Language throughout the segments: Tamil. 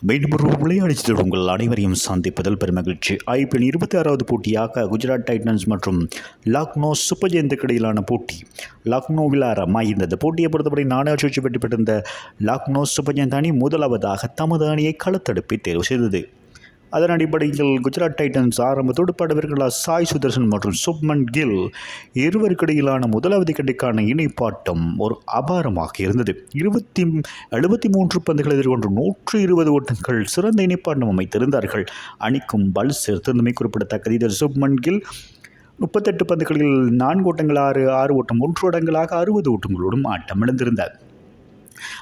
மீண்டும் ஒரு விளையாடிச்சது உங்கள் அனைவரையும் சந்திப்பதில் பெருமகிழ்ச்சி. ஐபிஎல் இருபத்தி ஆறாவது போட்டியாக குஜராத் டைட்டன்ஸ் மற்றும் லக்னோ சூப்பர் ஜெயந்துக்கு இடையிலான போட்டி. லக்னோவில் ஆரம்பமாயிருந்தது போட்டியை பொறுத்தவரை நாடாட்சி வெற்றி பெற்றிருந்த லக்னோ சூப்பர் ஜெயந்த் அணி முதலாவதாக தமது அணியை களத்தடுப்பை தேர்வு செய்தது. அதன் அடிப்படையில் குஜராத் டைட்டன்ஸ் ஆரம்பத்தோடு துடுப்பாட்ட சாய் சுதர்சன் மற்றும் சுப்மன் கில் இருவருக்கிடையிலான முதலாவது கண்டிக்கான இணைப்பாட்டம் ஒரு அபாரமாக இருந்தது. இருபத்தி எழுபத்தி மூன்று பந்துகள் எதிர்கொண்டு நூற்று இருபது ஓட்டங்கள் சிறந்த இணைப்பாட்டம் அமைத்திருந்தார்கள். அணிக்கும் பல் சேர்த்திருந்தமை குறிப்பிடத்தக்கது. இதில் சுப்மன் கில் முப்பத்தெட்டு பந்துகளில் நான்கு ஓட்டங்கள் ஆறு ஆறு ஓட்டம் ஒன்று ஓட்டங்களாக அறுபது ஓட்டங்களோடும் ஆட்டம் இழந்திருந்தார்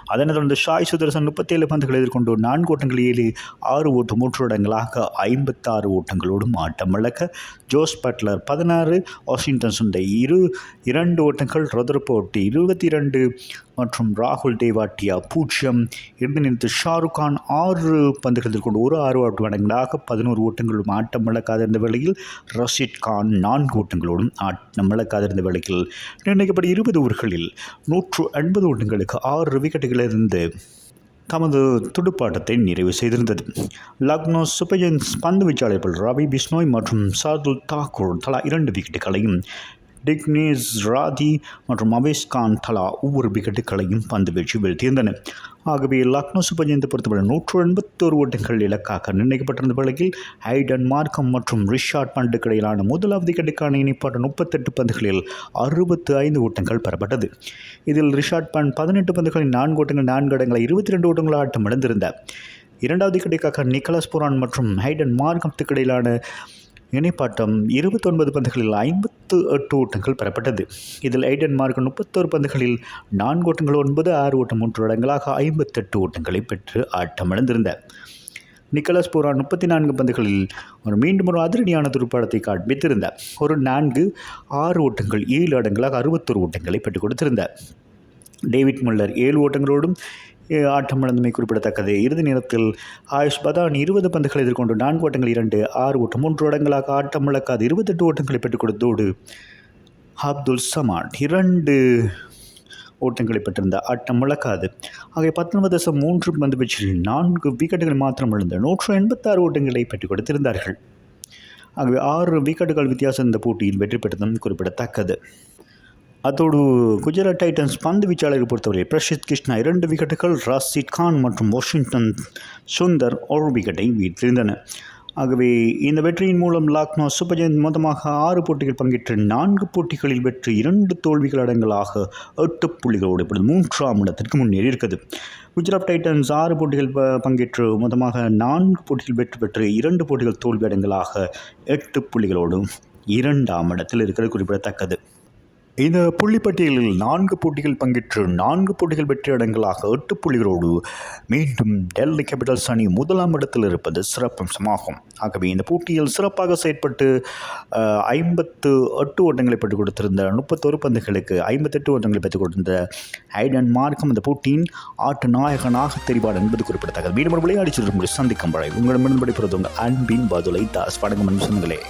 அதனைத் தொடர்ந்து ஷாய் சுதர்சன் முப்பத்தேழு பந்துகளை எதிர்கொண்டு நான்கு ஓட்டங்கள் ஏழு ஆறு ஓட்டம் மூன்று இடங்களாக ஐம்பத்தாறு ஓட்டங்களோடும் ஆட்டம் இழக்க ஜோஸ் பட்லர் பதினாறு வாஷிங்டன் சுண்டை இரு இரண்டு ஓட்டங்கள் ரொதர்போட்டி இருபத்தி இரண்டு மற்றும் ராகுல் தேவாட்டியா பூஜ்ஜியம். இறுதி நிறுத்து ஷாருக் கான் ஆறு பந்துகளில் கொண்டு ஒரு ஆறு ஆட்டு மடங்களாக பதினோரு ஓட்டங்களும் ஆட்டம் இழக்காதிருந்த வேளையில் ரஷித் கான் நான்கு ஓட்டங்களோடும் ஆட்டம் இழக்காதிருந்த வேளையில் நிர்ணயிக்கப்பட்ட இருபது ஓவர்களில் நூற்று எண்பது ஓட்டங்களுக்கு ஆறு விக்கெட்டுகளிலிருந்து தமது துடுப்பாட்டத்தை நிறைவு செய்திருந்தது. லக்னோ சூப்பர் ஜெயின்ஸ் பந்து வீச்சாளர்கள் ரவி பிஷ்னோய் மற்றும் சாதுல் தாக்கூர் தலா இரண்டு விக்கெட்டுகளையும் டிக்னேஸ் ராதி மற்றும் அவேஷ் கான் தலா ஒவ்வொரு விக்கெட்டுகளையும் பந்து வீழ்ச்சி வீழ்த்தியிருந்தனர் ஆகவே லக்னோ சூப்பர் பொறுத்தவரை நூற்று எண்பத்தோரு ஓட்டங்கள் இலக்காக நிர்ணயிக்கப்பட்டிருந்த வேளையில் ஹைடன் மார்க்கம் மற்றும் ரிஷாட் பண்டுக்கு இடையிலான முதலாவது விக்கெட்டுக்கான இணைப்பாட்ட முப்பத்தெட்டு பந்துகளில் அறுபத்து ஐந்து ஓட்டங்கள் பெறப்பட்டது. இதில் ரிஷாட் பண்ட் பதினெட்டு பந்துகளில் நான்கு ஓட்டங்கள் நான்கு இடங்களை இருபத்தி ரெண்டு ஓட்டங்கள் ஆட்டம் இழந்திருந்தார் இரண்டாவது விக்கெட்டுக்காக நிக்கலஸ் புரான் மற்றும் ஹைடன் மார்க்கத்துக்கு இடையிலான இணைப்பாட்டம் இருபத்தொன்பது பந்துகளில் ஐம்பத்து எட்டு ஓட்டங்கள் பெறப்பட்டது. இதில் ஐடன் மார்க் முப்பத்தோரு பந்துகளில் நான்கு ஓட்டங்கள் ஒன்பது ஆறு ஓட்டம் மூன்று இடங்களாக ஐம்பத்தெட்டு ஓட்டங்களை பெற்று ஆட்டமிழந்திருந்த நிக்கலஸ் பூரா முப்பத்தி நான்கு பந்துகளில் ஒரு மீண்டும் ஒரு அதிரடியான துடுப்பாடத்தை காண்பித்திருந்தார். ஒரு நான்கு ஆறு ஓட்டங்கள் ஏழு இடங்களாக அறுபத்தொரு ஓட்டங்களை பெற்றுக் கொடுத்திருந்தார். டேவிட் முல்லர் ஏழு ஓட்டங்களோடும் ஆட்டமிழந்தமை குறிப்பிடத்தக்கது. இறுதி நேரத்தில் ஆயுஷ் பதான் இருபது பந்துகளை எதிர்கொண்டு நான்கு ஓட்டங்கள் இரண்டு ஆறு ஓட்டம் மூன்று ஓட்டங்களாக ஆட்டம் இழக்காது இருபத்தெட்டு ஓட்டங்களை பெற்றுக் கொடுத்தோடு அப்துல் சமான் இரண்டு ஓட்டங்களை பெற்றிருந்த ஆட்டம் இழக்காது ஆகிய பத்தொன்பது தசம் மூன்று பந்து வீச்சில் நான்கு விக்கெட்டுகள் மாத்திரம் விழுந்த நூற்று எண்பத்தாறு ஓட்டங்களை பெற்றுக் கொடுத்திருந்தார்கள். ஆகவே ஆறு விக்கெட்டுகள் வித்தியாசம் இந்த போட்டியில் வெற்றி பெற்றதும் குறிப்பிடத்தக்கது. அதோடு குஜராத் டைட்டன்ஸ் பந்து வீச்சாளரை பொறுத்தவரை பிரஷித் கிருஷ்ணா இரண்டு விக்கெட்டுகள் ராஷித் கான் மற்றும் வாஷிங்டன் சுந்தர் ஒரு விக்கெட்டை வீழ்த்திருந்தன ஆகவே இந்த வெற்றியின் மூலம் லாக்னோ சூப்பர் ஜெயந்த் மொத்தமாக ஆறு போட்டிகள் பங்கேற்று நான்கு போட்டிகளில் வெற்றி இரண்டு தோல்விகள் அடங்கலாக எட்டு புள்ளிகளோடு இப்பொழுது மூன்றாம் இடத்திற்கு முன்னேறி இருக்குது குஜராத் டைட்டன்ஸ் ஆறு போட்டிகள் பங்கேற்று மொத்தமாக நான்கு போட்டிகள் வெற்றி பெற்று இரண்டு போட்டிகள் தோல்வி அடங்கலாக எட்டு புள்ளிகளோடும் இரண்டாம் இடத்தில் இருக்கிறது குறிப்பிடத்தக்கது. இந்த புள்ளிப்பட்டியலில் நான்கு போட்டிகள் பங்கேற்று நான்கு போட்டிகள் வெற்றி இடங்களாக எட்டு புள்ளிகளோடு மீண்டும் டெல்லி கேபிட்டல்ஸ் அணி முதலாம் இடத்தில் இருப்பது சிறப்பம்சமாகும் ஆகவே இந்த போட்டியில் சிறப்பாக செயற்பட்டு ஐம்பத்து எட்டு ஓட்டங்களை பெற்றுக் கொடுத்திருந்த முப்பத்தொரு பந்துகளுக்கு ஐம்பத்தெட்டு ஓட்டங்களை பெற்றுக் கொடுத்திருந்த ஐடன் மார்க்கம் இந்த போட்டியின் ஆட்டு நாயகனாக தெரிவார் என்பது குறிப்பிடத்தக்கது. மீண்டும் விளையாடி செல்லும் சந்திக்கும் பழைய உங்களிடமிருந்து படிப்பது உங்கள் அன்பின் பதுலை தாஸ். வணக்கம் சொந்தங்களே.